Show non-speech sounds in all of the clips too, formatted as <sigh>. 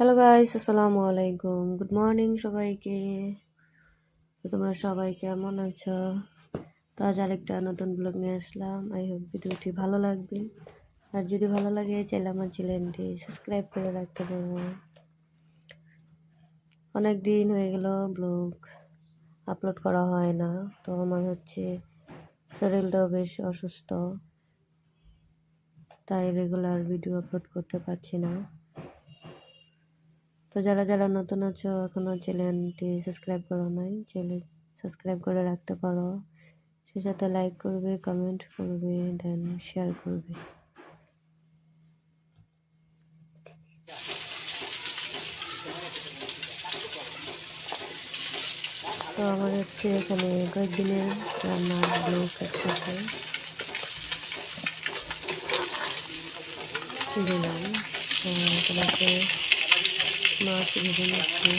Hello guys আসসালামু আলাইকুম good morning সবাইকে। তোমরা সবাই কেমন আছো? তো আজ আরেকটা নতুন ব্লগ নিয়ে আসলাম। আই হোপ ভিডিওটি ভালো লাগবে। আর যদি ভালো লাগে, চাইলে আমার চ্যানেলটি সাবস্ক্রাইব করে রাখতে পারব অনেক দিন হয়ে গেল ব্লগ আপলোড করা হয় না। তো আমার হচ্ছে শরীরটাও বেশ অসুস্থ। তাই রেগুলার ভিডিও আপলোড করতে পারছি না। তো যারা যারা নতুন আছো এখনও চ্যানেলটি সাবস্ক্রাইব করো নাই, চ্যানেল সাবস্ক্রাইব করে রাখতে পারো। সে সাথে লাইক করবে কমেন্ট করবে দেন শেয়ার করবে। তো আমার হচ্ছে এখানে কয়েকদিনের রান্নার ব্লগ একসাথে দিলাম? তোমাকে মাছ ভেজে নিচ্ছি।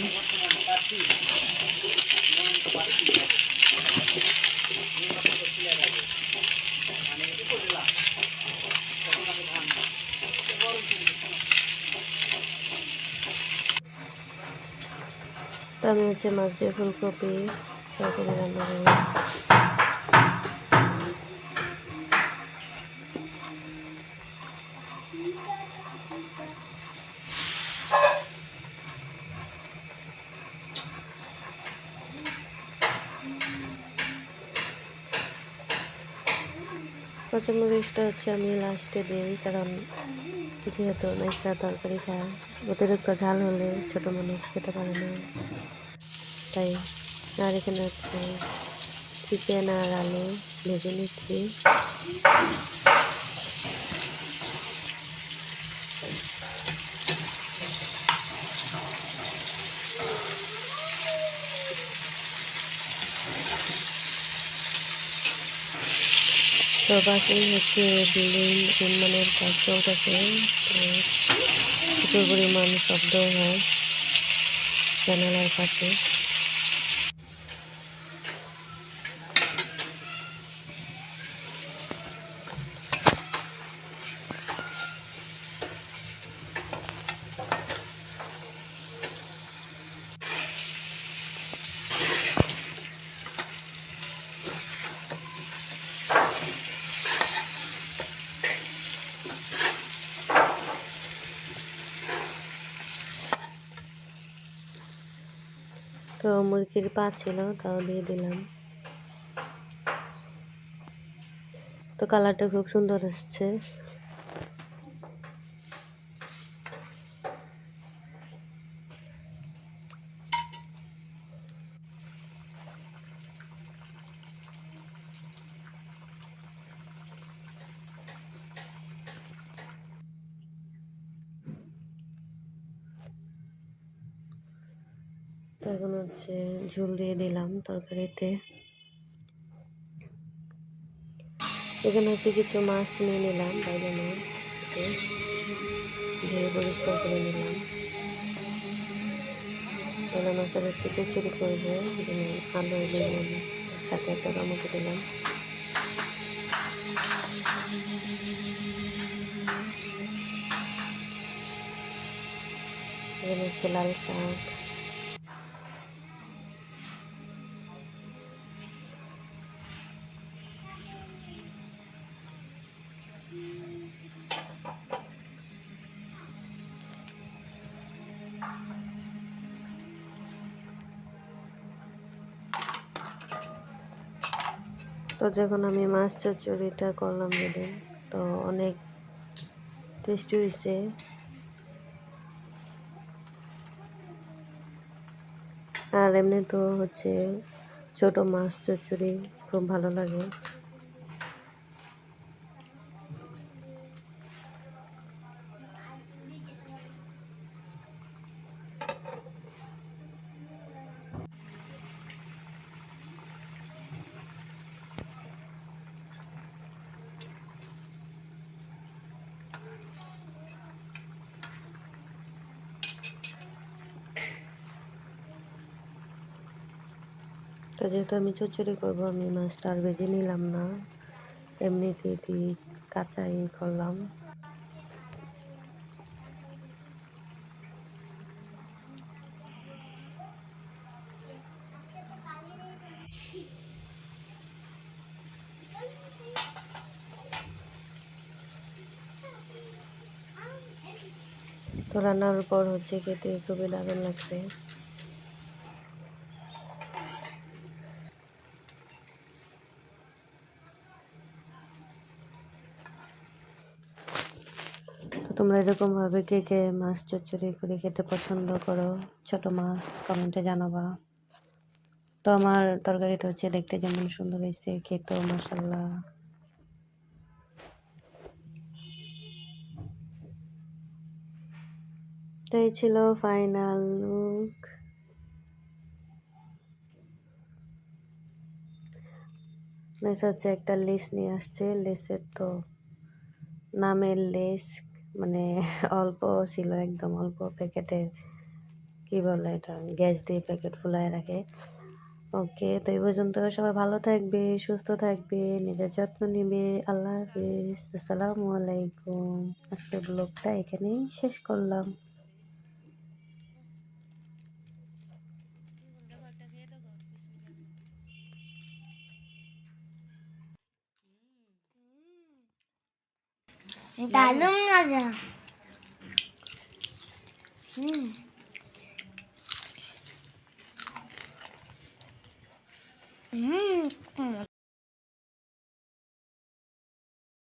আমি হচ্ছে মাছ দিয়ে ফুলকপি তরকারি রান্না করলাম কাঁচামরিচটা হচ্ছে আমি লাস্টে দিই, কারণ যেহেতু নাইসা তরকারি খায়, অতিরিক্ত ঝাল হলে ছোট মানুষ খেতে পারে না। তাই আর এখানে হচ্ছে চিকেন আর আলু ভেজে নিচ্ছি। তো হচ্ছে বিল্ডিং নির্মাণের কাজ চলতেছে। প্রচুর পরিমাণ শব্দ হয় জানালার কাছে তো মুরগির পা ছিল তাও দিয়ে দিলাম। তো কালারটা খুব সুন্দর আসছে। এখন হচ্ছে ঝোল দিয়ে দিলাম তরকারিতে। এখানে হচ্ছে কিছু মাছ নিয়ে নিলাম, বাইরে মাছ পরিষ্কার করে নিলাম। বাইরে মাছের হচ্ছে চুচুরি করব আলু দিলাম সাথে একটা টমেটো দিলাম। এখানে হচ্ছে লাল শাক। তো যখন আমি মাছ চচ্চড়িটা করলাম যেদিন তো অনেক টেস্টি হয়েছে আর এমনি তো হচ্ছে ছোট মাছ চচ্চড়ি খুব ভালো লাগে। মাছটা যেহেতু আমি চচুরি করব, আমি মাছটা আর ভেজে নিলাম না। এমনিতেই দিয়ে কাঁচাই করলাম। তো রান্নার পর হচ্ছে খেতে খুবই দারুণ লাগছে। তো তোমরা এরকমভাবে কে কে মাছ চচ্চড়ি করে খেতে পছন্দ করো? ছোট মাছ কমেন্টে জানাবা। তো আমার তরকারিটা হচ্ছে দেখতে যেমন সুন্দর হয়েছে, খেতেও মশাল্লা এটাই ছিল ফাইনাল লুক হচ্ছে একটা লেস নিয়ে আসছে। লেসের তো নামের লেস মানে <laughs> অল্প ছিল একদম অল্প প্যাকেটে, কি বলে এটা, গ্যাস দিয়ে প্যাকেট ফুলায় রাখে। ওকে, তো এই পর্যন্ত সবাই ভালো থাকবে, সুস্থ থাকবে, নিজের যত্ন নিবে। আল্লাহ হাফিজ। আসসালামু আলাইকুম। আজকে ব্লগটা এখানেই শেষ করলাম। দারুণ মজা। হুম। হুম।